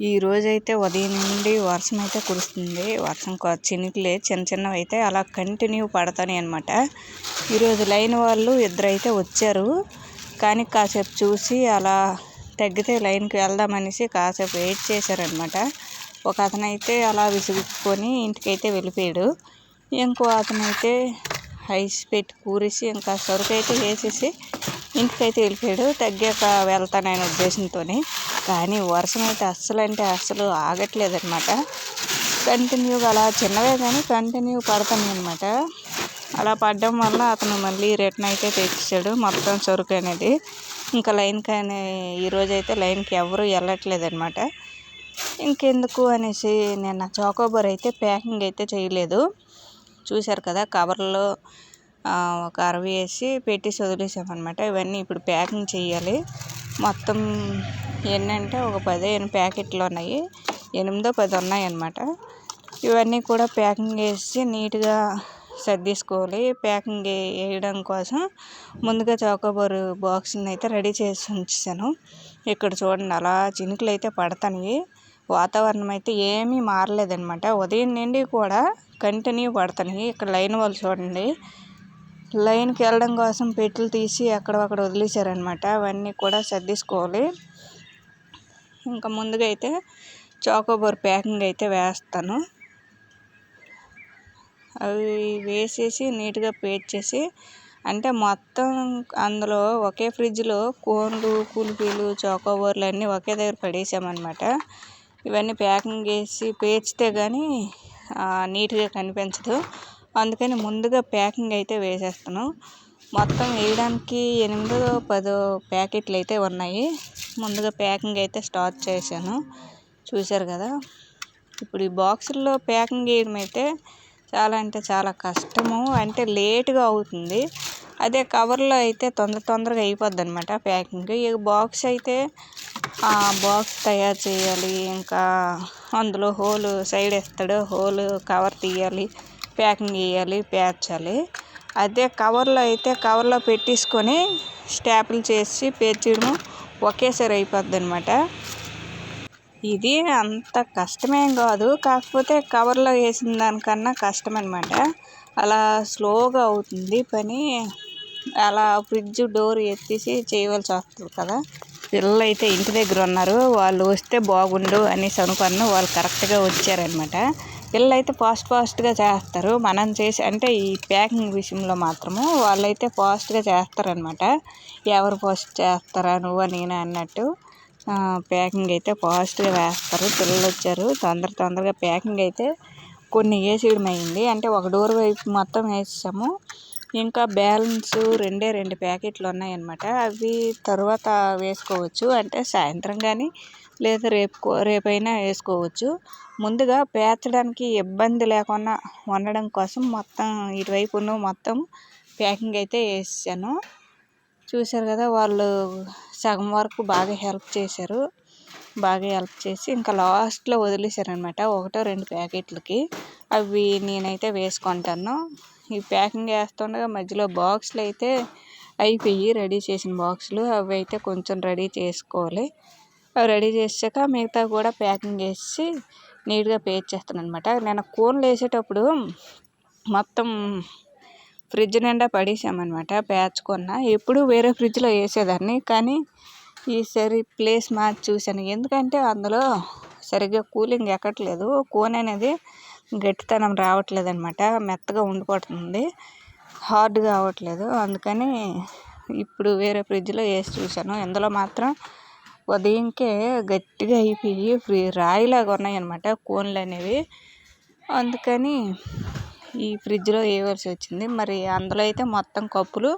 ఈ రోజైతే ఉదయం నుండి వర్షం అయితే కురుస్తుంది. వర్షం చినుకులే చిన్న చిన్నవి అయితే అలా కంటిన్యూ పడతానే అనమాట ఈరోజు లైన్ వాళ్ళు ఇద్దరైతే వచ్చారు. కానీ కాసేపు చూసి అలా తగ్గితే లైన్కి వెళ్దామనేసి కాసేపు వెయిట్ చేశారనమాట ఒక అతనైతే అలా విసుగుకొని ఇంటికైతే వెళ్ళిపోయాడు. ఇంకో అతనైతే ఐస్ పెట్టి కూరేసి ఇంకా సరుకు అయితే వేసేసి ఇంటికైతే వెళ్ళిపోయాడు. తగ్గాక ఆయన ఉద్దేశంతో కానీ వర్షం అయితే అస్సలు అంటే అస్సలు ఆగట్లేదనమాట కంటిన్యూగా అలా చిన్నవే కానీ కంటిన్యూ పడతాను అనమాట అలా పడడం వల్ల అతను మళ్ళీ రిటర్న్ అయితే తెచ్చాడు మొత్తం సరుకు అనేది. ఇంకా లైన్కి కానీ ఈరోజు అయితే లైన్కి ఎవరు వెళ్ళట్లేదు అనమాట ఇంకెందుకు అనేసి నిన్న చాకోబార్ అయితే ప్యాకింగ్ అయితే చేయలేదు. చూశారు కదా కవర్లో ఒక అరవి వేసి పెట్టేసి వదిలేసామన్నమాట. ఇవన్నీ ఇప్పుడు ప్యాకింగ్ చేయాలి. మొత్తం ఎన్నంటే ఒక పదిహేను ప్యాకెట్లు ఉన్నాయి. ఎనిమిదో పది ఉన్నాయి అన్నమాట ఇవన్నీ కూడా ప్యాకింగ్ వేసి నీట్గా సర్దేసుకోవాలి. ప్యాకింగ్ వేయడం కోసం ముందుగా చౌకబారు బాక్స్ని అయితే రెడీ చేసి ఉంచాను ఇక్కడ చూడండి అలా చినుకులు అయితే పడతాయి వాతావరణం అయితే ఏమీ మారలేదనమాట ఉదయం నుండి కూడా కంటిన్యూ పడుతున్నాయి ఇక్కడ లైన్ వాళ్ళు చూడండి. లైన్కి వెళ్ళడం కోసం పెట్టెలు తీసి అక్కడ వదిలేశారనమాట అవన్నీ కూడా సర్దేసుకోవాలి. ఇంకా ముందుగా అయితే చాకోబార్ ప్యాకింగ్ అయితే వేస్తాను. అవి వేసేసి నీట్గా పేట్ చేసి అంటే మొత్తం అందులో ఒకే ఫ్రిడ్జ్లో కోన్లు కుల్ఫీలు చాకోబార్లు అన్నీ ఒకే దగ్గర పడేసామన్నమాట. ఇవన్నీ ప్యాకింగ్ వేసి పేర్చితే కానీ నీట్గా కనిపించదు. అందుకని ముందుగా ప్యాకింగ్ అయితే వేసేస్తాను. మొత్తం వేయడానికి ఎనిమిదో పదో ప్యాకెట్లు అయితే ఉన్నాయి. ముందుగా ప్యాకింగ్ అయితే స్టార్ట్ చేశాను. చూశారు కదా? ఇప్పుడు ఈ బాక్సుల్లో ప్యాకింగ్ వేయడం అయితే చాలా అంటే చాలా కష్టము. అంటే లేట్గా అవుతుంది. అదే కవర్లో అయితే తొందర తొందరగా అయిపోద్ది అనమాట ప్యాకింగ్. ఈ బాక్స్ అయితే బాక్స్ తయారు చేయాలి. ఇంకా అందులో హోల్ సైడ్ వేస్తాడు హోల్ కవర్ తీయాలి. ప్యాకింగ్ వేయాలి పేర్చాలి. అదే కవర్లో అయితే కవర్లో పెట్టేసుకొని స్టాపులు చేసి పేర్చడం ఒకేసారి అయిపోద్ది అనమాట ఇది అంత కష్టమేం కాదు. కాకపోతే కవర్లో వేసిన దానికన్నా కష్టం అనమాట అలా స్లోగా అవుతుంది పని. అలా ఫ్రిడ్జ్ డోర్ ఎత్తేసి చేయవలసి వస్తుంది కదా. పిల్లలు అయితే ఇంటి దగ్గర ఉన్నారు. వాళ్ళు వస్తే బాగుండు అనేసి అనుకున్నాను వాళ్ళు కరెక్ట్గా వచ్చారనమాట. పిల్లలు అయితే ఫాస్ట్ ఫాస్ట్గా చేస్తారు. మనం చేసి అంటే ఈ ప్యాకింగ్ విషయంలో మాత్రము వాళ్ళైతే ఫాస్ట్గా చేస్తారనమాట. ఎవరు ఫాస్ట్ చేస్తారా నువ్వు నేను అన్నట్టు. ప్యాకింగ్ అయితే ఫాస్ట్గా వేస్తారు. పిల్లలు వచ్చారు. తొందర తొందరగా ప్యాకింగ్ అయితే కొన్ని వేసేయడం అయింది అంటే ఒక డోర్ వైపు మొత్తం వేసాము ఇంకా బ్యాలెన్స్ రెండే రెండు ప్యాకెట్లు ఉన్నాయన్నమాట అవి తర్వాత వేసుకోవచ్చు. అంటే సాయంత్రం కానీ లేదా రేపు రేపైనా వేసుకోవచ్చు. ముందుగా పేర్చడానికి ఇబ్బంది లేకుండా వండడం కోసం మొత్తం ఇటువైపును మొత్తం ప్యాకింగ్ అయితే వేసాను. చూశారు కదా వాళ్ళు సగం వరకు బాగా హెల్ప్ చేశారు. బాగా హెల్ప్ చేసి ఇంకా లాస్ట్లో వదిలేశారనమాట ఒకటో రెండు ప్యాకెట్లకి. అవి నేనైతే వేసుకుంటాను. ఈ ప్యాకింగ్ వేస్తుండగా మధ్యలో బాక్సులు అయితే అయిపోయి రెడీ చేసిన బాక్సులు అవి అయితే కొంచెం రెడీ చేసుకోవాలి. అవి రెడీ చేసాక మిగతా కూడా ప్యాకింగ్ చేసి నీట్గా పేర్చేస్తాను అనమాట నేను కోన్లు వేసేటప్పుడు మొత్తం ఫ్రిడ్జ్ నిండా పడేసామన్నమాట పేర్చుకున్న ఎప్పుడు వేరే ఫ్రిడ్జ్లో వేసేదాన్ని కానీ ఈసారి ప్లేస్ మార్చి చూశాను. ఎందుకంటే అందులో సరిగ్గా కూలింగ్ ఎక్కట్లేదు. కోన్ అనేది గట్టితనం రావట్లేదు అనమాట మెత్తగా ఉండిపోతుంది. హార్డ్ కావట్లేదు. అందుకని ఇప్పుడు వేరే ఫ్రిడ్జ్లో వేసి చూశాను. ఇందులో మాత్రం ఉదయంకే గట్టిగా అయిపోయి ఫ్రీ రాయిలాగా ఉన్నాయన్నమాట కోన్లు అనేవి. అందుకని ఈ ఫ్రిడ్జ్లో వేయవలసి వచ్చింది. మరి అందులో అయితే మొత్తం కప్పులు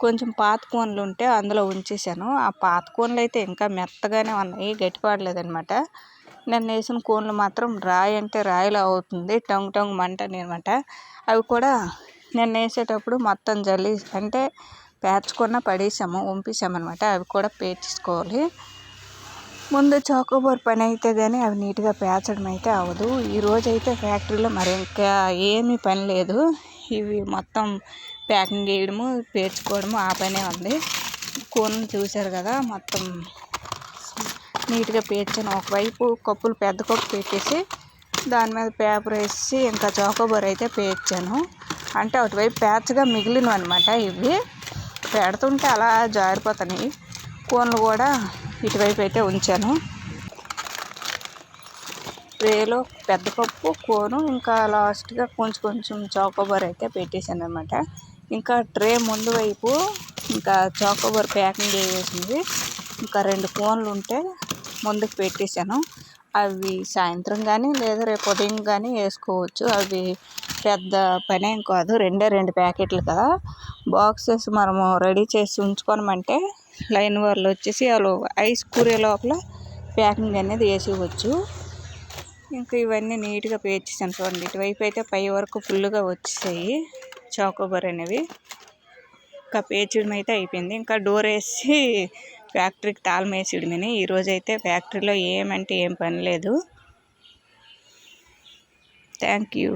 కొంచెం పాత కోన్లు ఉంటే అందులో ఉంచేసాను ఆ పాత కోన్లు అయితే ఇంకా మెత్తగానే ఉన్నాయి. గట్టిపడలేదనమాట నేను వేసిన కోన్లు మాత్రం రాయి అంటే రాయిలా అవుతుంది. టంగ్ టంగ్ మంట అనమాట అవి కూడా నేను వేసేటప్పుడు మొత్తం జల్లి అంటే పేర్చుకున్న పడేసాము వంపేసామన్నమాట. అవి కూడా పేర్చుకోవాలి ముందు చాకోబార్ పని అయితే కానీ అవి నీట్గా పేర్చడం అయితే అవ్వదు. ఈరోజు అయితే ఫ్యాక్టరీలో మరి ఇంకా ఏమీ పని లేదు. ఇవి మొత్తం ప్యాకింగ్ చేయడము పేర్చుకోవడము ఆ పనే ఉంది. కోన్ చూశారు కదా మొత్తం నీట్గా పేర్చాను ఒకవైపు కప్పులు పెద్ద కప్పు పెట్టేసి దాని మీద పేపర్ వేసి ఇంకా చాకోబార్ అయితే పేర్చాను అంటే అటువైపు పేర్చగా మిగిలినవి అనమాట ఇవి. పెడుతుంటే అలా జారిపోతున్నాయి. కోన్లు కూడా ఇటువైపు అయితే ఉంచాను. ట్రేలో పెద్ద కప్పు కోను ఇంకా లాస్ట్గా కొంచెం కొంచెం చాకోబార్ అయితే పెట్టేశాను అనమాట ఇంకా ట్రే ముందు వైపు ఇంకా చాకోబార్ ప్యాకింగ్ చేసేసింది ఇంకా రెండు కోన్లు ఉంటే ముందుకు పెట్టేశాను. అవి సాయంత్రం కానీ లేదా రేపు ఉదయం కానీ వేసుకోవచ్చు. అవి పెద్ద పని ఏం కాదు. రెండే రెండు ప్యాకెట్లు కదా. బాక్సెస్ మనము రెడీ చేసి ఉంచుకోనమంటే లైన్ వాళ్ళు వచ్చేసి వాళ్ళు ఐస్ కూరే లోపల ప్యాకింగ్ అనేది వేసేవచ్చు ఇంకా ఇవన్నీ నీట్గా పేర్చేసాను చూడండి. ఇటువైపు అయితే పై వరకు ఫుల్గా వచ్చేసాయి చాకోబార్ అనేవి. ఇంకా పేర్చడం అయితే అయిపోయింది. ఇంకా డోర్ వేసి ఫ్యాక్టరీకి తాళం వేసేయడమని ఈరోజు అయితే ఫ్యాక్టరీలో ఏమంటే ఏం పని లేదు. Thank you.